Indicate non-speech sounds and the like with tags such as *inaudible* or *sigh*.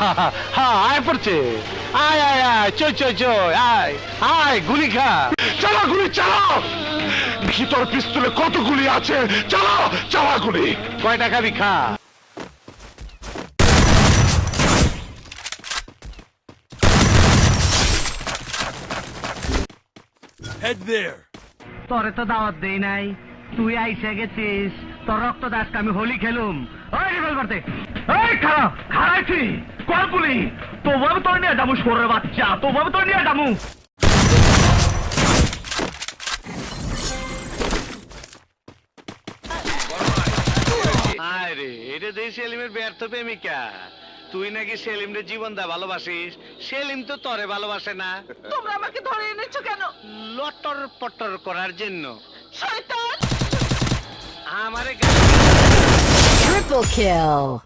*laughs* হ্যাঁ আয় পড়ছে। আয় আয় আয় চই চই চই আয় আয় গুলি খা। চালা গুলি চালাও ভিতর পিস্তলে কত গুলি আছে। চালাও চালা গুলি। কয়টা খাবি খা। তোরে তো দাওয়াত দেই নাই। তুই আইসে গেছিস তোর রক্ত দাসকে আমি হোলি খেলুম। ওই রিভলভার দে। এই খারাপ খারাইছি গুলি তবু আমি তোর নিয়ে যাব সরের বাচ্চা। আমি তোর নিয়ে যাব। আয় রে এটা দেই সেলিমের ব্যর্থ প্রেমিকা। তুই নাকি সেলিমরে জীবন দা ভালোবাসিস? সেলিম তো তরে ভালোবাসে না। তোমরা আমাকে ধরে এনেছো কেন? লটর পটর করার জন্য। শয়তান! Triple kill.